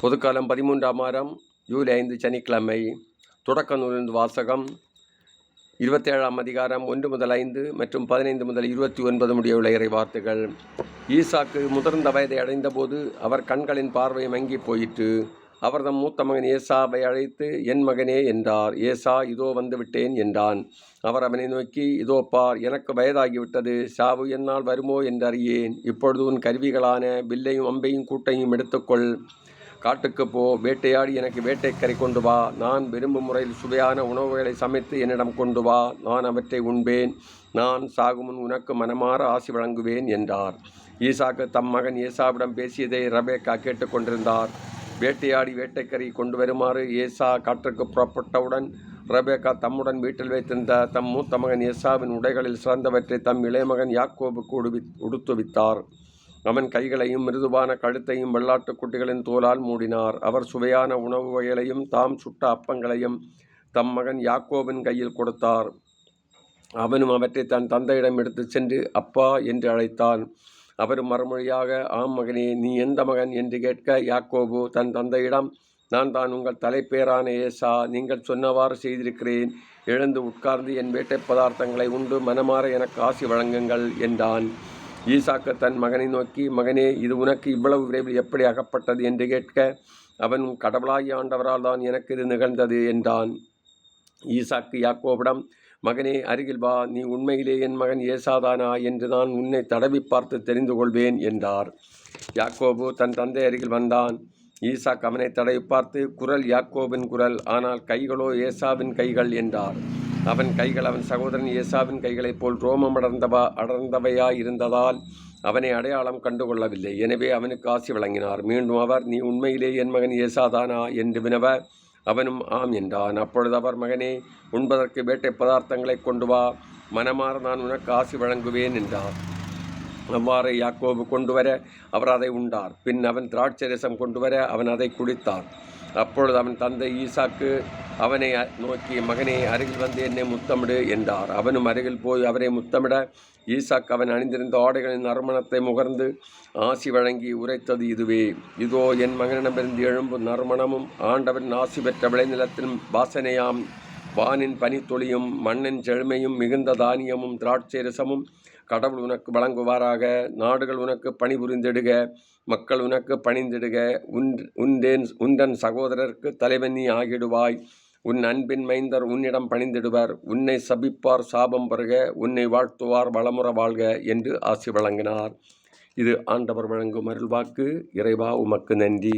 பொதுக்காலம் பதிமூன்றாம் வாரம் ஜூலை ஐந்து சனிக்கிழமை தொடக்க நூலிருந்து வாசகம் இருபத்தேழாம் அதிகாரம் ஒன்று முதல் ஐந்து மற்றும் பதினைந்து முதல் இருபத்தி ஒன்பது முடிய உள்ள இறை வார்த்தைகள். ஈசாக்கு முதிர்ந்த வயதை அடைந்தபோது அவர் கண்களின் பார்வை மங்கி போயிற்று. அவர் தம் மூத்த மகன் ஏசாவை அழைத்து என் மகனே என்றார். ஏசா இதோ வந்துவிட்டேன் என்றான். அவர் அவனை நோக்கி இதோ பார் எனக்கு வயதாகிவிட்டது. சாவு என்னால் வருமோ என்றறியேன். இப்பொழுது உன் கருவிகளான வில்லையும் அம்பையும் கூட்டையும் எடுத்துக்கொள். காட்டுக்கு போ வேட்டையாடி எனக்கு வேட்டைக்கரை கொண்டு வா. நான் விரும்பும் முறையில் சுவையான உணவுகளை சமைத்து என்னிடம் கொண்டு வா. நான் அவற்றை உண்பேன். நான் சாகுமுன் உனக்கு மனமாற ஆசி வழங்குவேன் என்றார். ஈசாக்கு தம் மகன் ஏசாவிடம் பேசியதை ரபேக்கா கேட்டுக்கொண்டிருந்தார் வேட்டையாடி வேட்டைக்கறி கொண்டு வருமாறு ஏசா காற்றுக்கு புறப்பட்டவுடன் ரபேக்கா தம்முடன் வீட்டில் வைத்திருந்த தம் மூத்த மகன் ஏசாவின் உடைகளில் சிறந்தவற்றை தம் இளைய மகன் யாக்கோபுக்கு உடுவி உடுத்துவித்தார் அவன் கைகளையும் மிருதுவான கழுத்தையும் வெள்ளாட்டுக் குட்டிகளின் தோலால் மூடினார். அவர் சுவையான உணவு வகைகளையும் தாம் சுட்ட அப்பங்களையும் தம் மகன் யாக்கோவின் கையில் கொடுத்தார். அவனும் அவற்றை தன் தந்தையிடம் எடுத்துச் சென்று அப்பா என்று அழைத்தான். அவர் மறுமொழியாக ஆம் மகனே நீ எந்த மகன் என்று கேட்க யாக்கோபு தன் தந்தையிடம் நான் தான் உங்கள் தலைப்பேரான ஏசா நீங்கள் சொன்னவாறு செய்திருக்கிறேன். எழுந்து உட்கார்ந்து என் வேட்டை பதார்த்தங்களை உண்டு மனமாற எனக்கு ஆசி வழங்குங்கள் என்றான். ஈசாக்கு தன் மகனை நோக்கி மகனே இது உனக்கு இவ்வளவு விரைவில் எப்படி அகப்பட்டது? என்று கேட்க அவன் கடவுளாகி ஆண்டவரால் தான் எனக்கு இது நிகழ்ந்தது என்றான். ஈசாக்கு யாக்கோவிடம் மகனே அருகில் வா நீ உண்மையிலே என் மகன் ஏசாதானா என்று நான் உன்னை தடவி பார்த்து தெரிந்து கொள்வேன் என்றார். யாக்கோபு தன் தந்தை அருகில் வந்தான். ஈசாக் அவனை தடவி பார்த்து குரல் யாக்கோபின் குரல் ஆனால் கைகளோ ஏசாவின் கைகள் என்றார். அவன் கைகள் அவன் சகோதரன் ஏசாவின் கைகளைப் போல் ரோமம் அடர்ந்தவா அடர்ந்தவையா இருந்ததால் அவனை அடையாளம் கண்டுகொள்ளவில்லை. எனவே அவனுக்கு ஆசி வழங்கினார். மீண்டும் அவர் நீ உண்மையிலே என் மகன் ஏசாதானா? என்று வினவ அவனும் ஆம் என்றான். அப்பொழுது அவர் மகனே உண்பதற்கு வேட்டை பதார்த்தங்களை கொண்டு வா. மனமாற நான் உனக்கு ஆசி வழங்குவேன் என்றார் அவ்வாறு யாக்கோபு கொண்டு வர அவர் அதை உண்டார். பின் அவன் திராட்சரசம் கொண்டு வர அவன் அதை குடித்தார் அப்பொழுது அவன் தந்தை ஈசாக்கு அவனை நோக்கி மகனே அருகில் வந்து என்னை முத்தமிடு என்றார். அவனும் அருகில் போய் அவரை முத்தமிட. ஈசாக் அவன் அணிந்திருந்த ஆடைகளின் நறுமணத்தை முகர்ந்து ஆசி வழங்கி உரைத்தது இதுவே. இதோ என் மகனிடமிருந்து எழும்பும் நறுமணமும் ஆண்டவன் ஆசி பெற்ற விளைநிலத்தின் வாசனையாம். வானின் பனித்துளியும் மண்ணின் செழுமையும் மிகுந்த தானியமும் திராட்சை ரசமும் கடவுள் உனக்கு வழங்குவாராக. நாடுகள் உனக்கு பணிபுரிந்திடுக மக்கள் உனக்கு பணிந்திடுக. உன் உண்டேன் உண்டன் சகோதரருக்கு தலைவனி ஆகிடுவாய். உன் அன்பின் மைந்தர் உன்னிடம் பணிந்திடுவர். உன்னை சபிப்பார் சாபம் பருக உன்னை வாழ்த்துவார் வளமுற வாழ்க என்று ஆசி வழங்கினார். இது ஆண்டவர் வழங்கும் அருள்வாக்கு. இறைவா உமக்கு நன்றி.